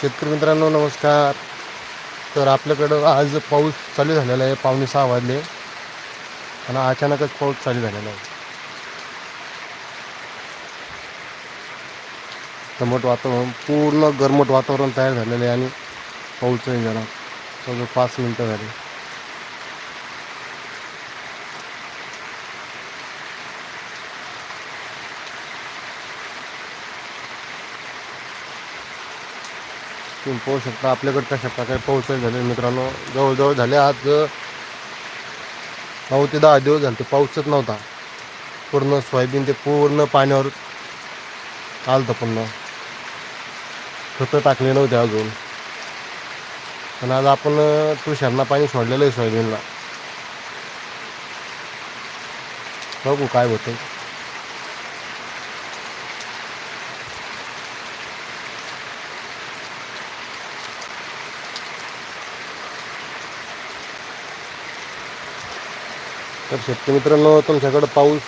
शेतकरी मित्रांनो नमस्कार. तर आपल्याकडं आज पाऊस चालू झालेला आहे. पावणे सहा वाजले. आणि अचानकच पाऊस चालू झालेला आहे. दमट वातावरण पूर्ण गरमट वातावरण तयार झालेलं आहे आणि पाऊसही झाला. जवळजवळ पाच मिनटं झाली. तुम्ही पाहू शकता. आपल्याकडे कशा प्रकारे पाऊस झाले. मित्रांनो जवळजवळ झाले आज नऊ ते दहा दिवस झाले. ते पाऊसच नव्हता. पूर्ण सोयाबीन ते पूर्ण पाण्यावर आलं होतं पूर्ण. खतं टाकले नव्हते अजून. पण आज आपण तुषारना पाणी सोडलेलं आहे सोयाबीनला. बघू काय होतं तर शेतकरी मित्रांनो तुमच्याकडं पाऊस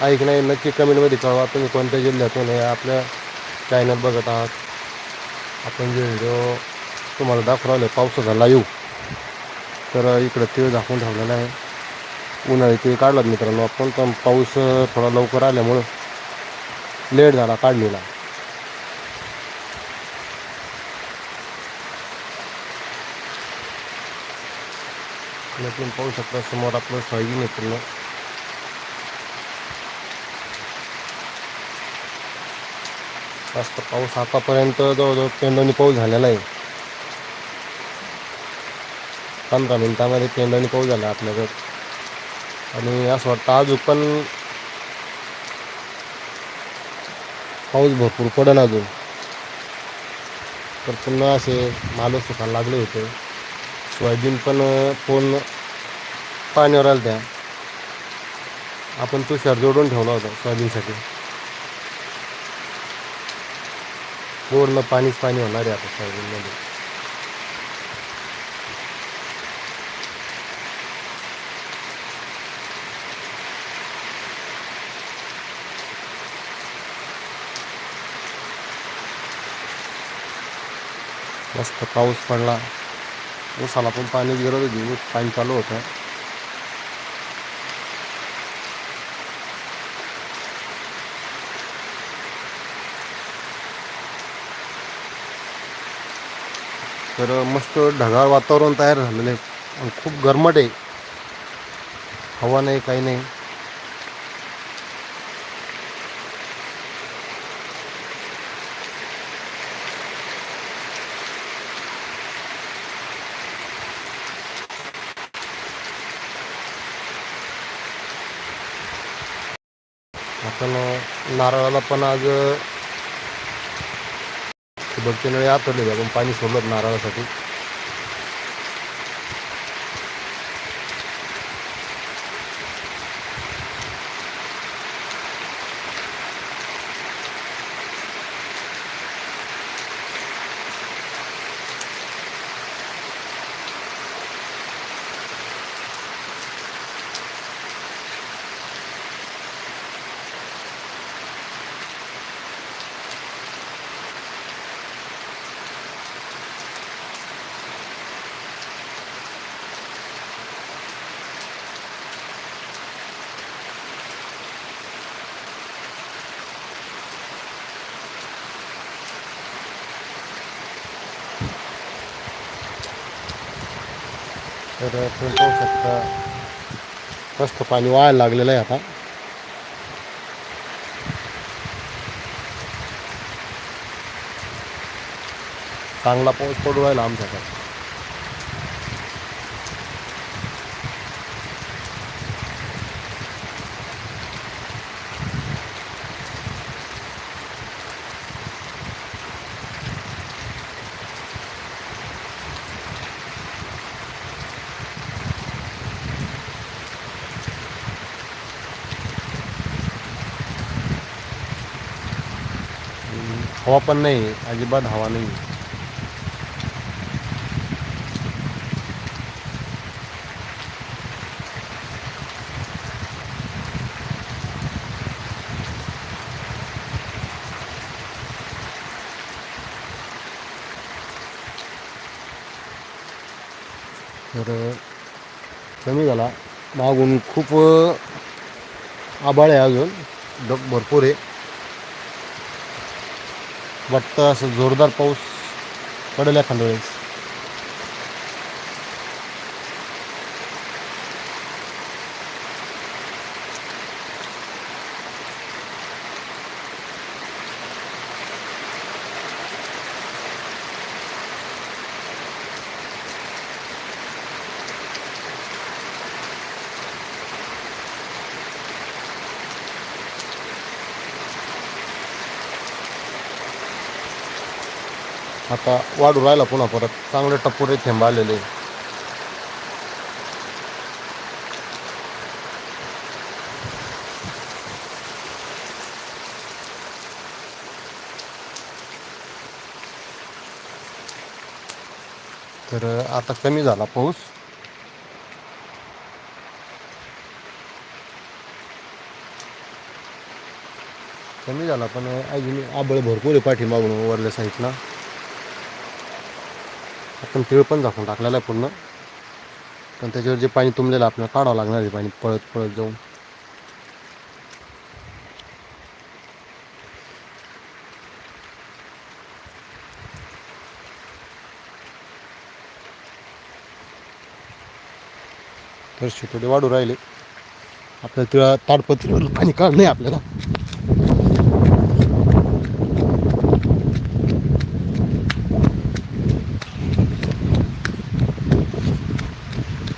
आहे की नाही नक्की कमेंटमध्ये कळवा. तुम्ही कोणत्या जिल्ह्यातून हे आपल्या चॅनल बघत आहात आपण जे व्हिडिओ तुम्हाला दाखवले पावसाचा लाईव्ह तर इकडं तीळ दाखवून ठेवलेला आहे. उन्हाळी तीळ काढलात मित्रांनो आपण पण पाऊस थोडा लवकर आल्यामुळं लेट झाला काढलेला. आणि तुम्ही पाहू शकता समोर आपलं सोयाबीन आहे पूर्ण जास्त पाऊस आतापर्यंत जवळजवळ पेंडोनी पाऊस झालेला आहे पंधरा मिनिटामध्ये पेंडोनी पाऊस झाला आपल्याकडं आणि असं वाटतं अजून पण पाऊस भरपूर पडन अजून तर पुन्हा असे माल सुखायला लागले होते सोयाबीन पण पूर्ण पाण्यावर आलं त्या आपण तुषार जोडून ठेवला होता सोयाबीनसाठी. पूर्ण पाणीच पाणी होणार आहे आता सोयाबीनमध्ये. मस्त पाऊस पडला. ऊसाला पण पाणी गरज होती ऊस पाणी चालू होतं. तर मस्त ढगाळ वातावरण तयार झालेलं आहे. आणि खूप गरमट आहे. हवा नाही काही नाही. आपण नारळाला पण आज ठिबकचे आतवले आतरले आपण पाणी सोडलं नारळासाठी. तर तुम्ही पाहू शकता मस्त पाणी वाया लागलेलं आहे आता. चांगला पाऊस पडू राहिला आमच्याकडे. हवा पण नाही अजिबात हवा नाही. तर कमी झाला. मागून खूप आबाळ आहे अजून. ढग भरपूर आहे. वाटतं असं जोरदार पाऊस पडेल एखाद्या वेळेस आता वाढू राहिला पुन्हा परत. चांगले टप्पुरे थेंब आलेले. तर आता कमी झाला पाऊस. कमी झाला पण अजून आबळ भरपूर आहे पाठीमागून वरल्या साईडला. आपण तिळ पण झाकून टाकलेला आहे पूर्ण. पण त्याच्यावर जे पाणी तुंबलेलं आपल्याला काढावं लागणार आहे पाणी पळत पळत जाऊन. तर शितोडे वाढू राहिले. आपल्याला तिळा ताडपत्रीवर पाणी काढणं आहे आपल्याला.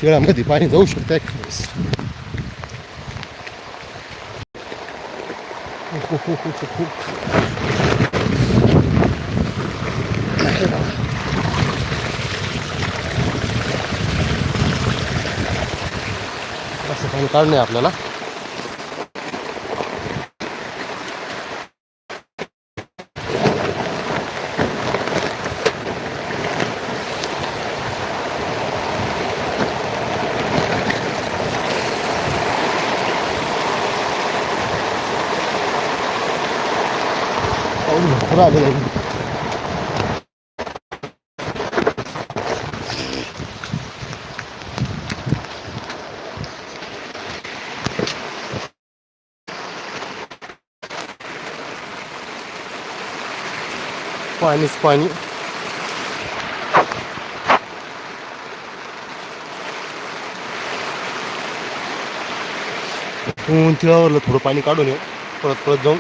तिळामध्ये पाणी जाऊ शकतं एखाद्या वेळेस. असं पाणी काढणे आपल्याला पाऊस आलेला आहे पाणीच पाणी. ऊन तिळावरलं थोडं पाणी काढून येऊ. परत परत जाऊन.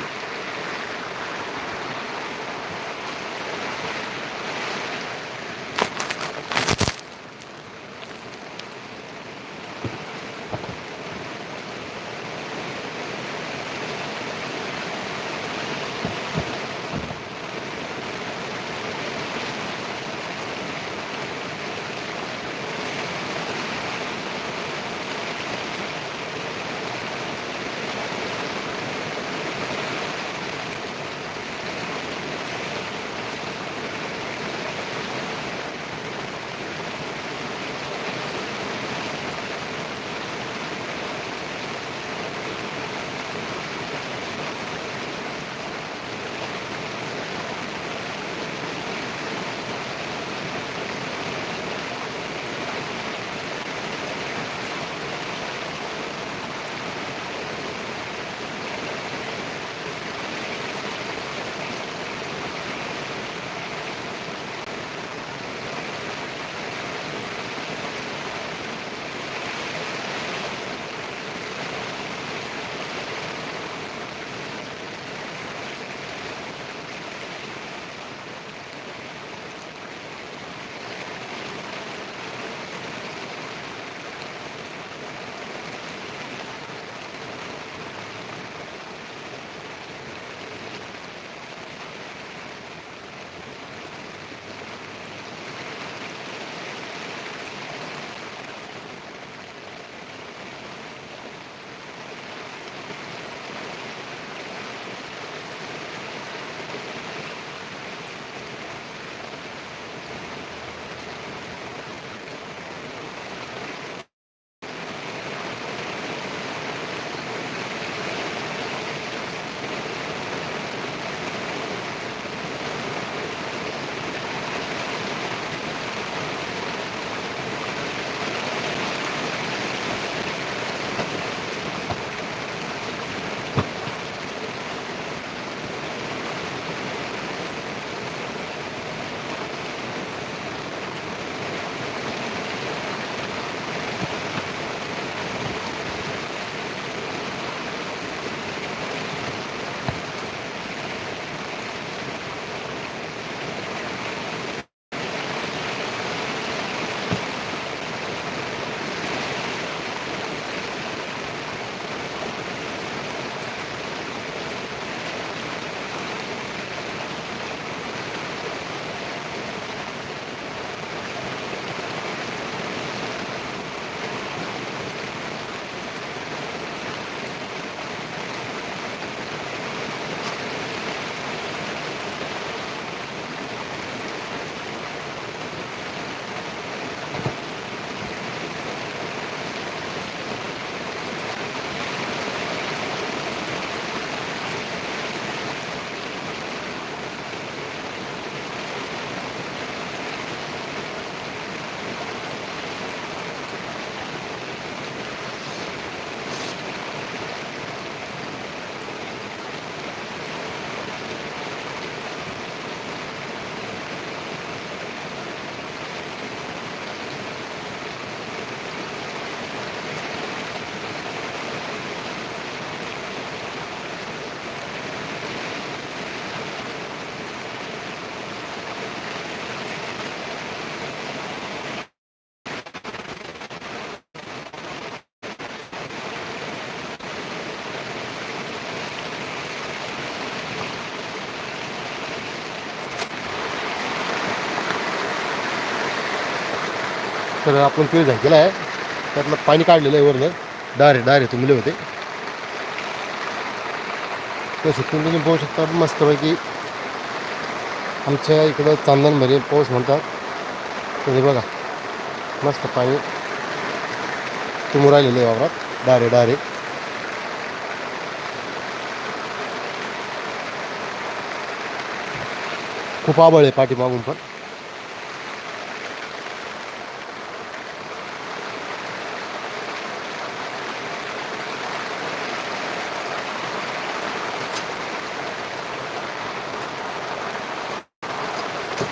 तर आपण केळी झाकेला आहे. त्यातलं पाणी काढलेलं आहे वरनं. डारे डारे तुंबले होते. तसे तुम्ही पाहू शकता मस्तपैकी आमच्या इकडं चांदणभरी पाऊस म्हणतात. तर बघा मस्त पाणी तुमू राहिलेलं आहे वावरात. डारे डारे. खूप आबळ आहे पाठीमागून पण.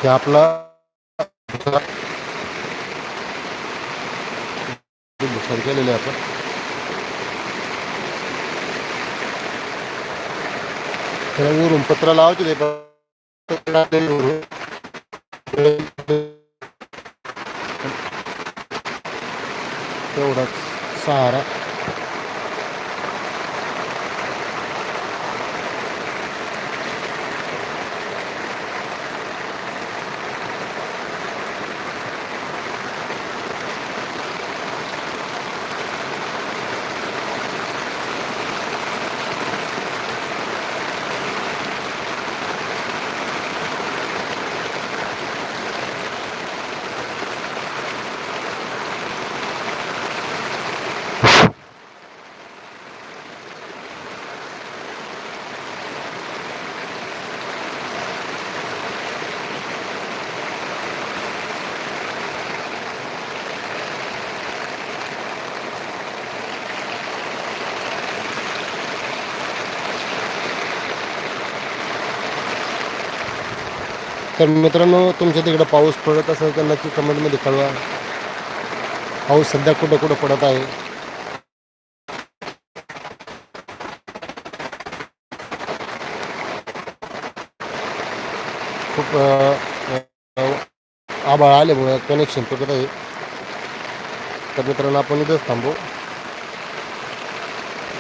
हे आपला भुसार केलेले आपण. त्याला वरून पत्र लावायचे ते तेवढाच सहारा. तर मित्रांनो तुमच्या तिकडं पाऊस पडत असेल तर नक्की कमेंटमध्ये कळवा. पाऊस सध्या कुठं कुठं पडत आहे? खूप आभाळ आल्यामुळे कनेक्शन तुटत आहे. तर मित्रांनो आपण इथंच थांबू.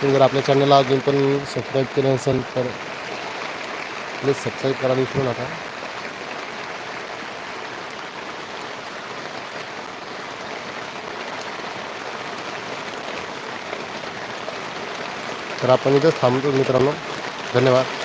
तुम्ही जर आपल्या चॅनलला अजून पण सबस्क्राईब केलं नसेल तर प्लीज सबस्क्राईब करायला विसरू नका. तर आपण इथंच थांबतो मित्रांनो. धन्यवाद.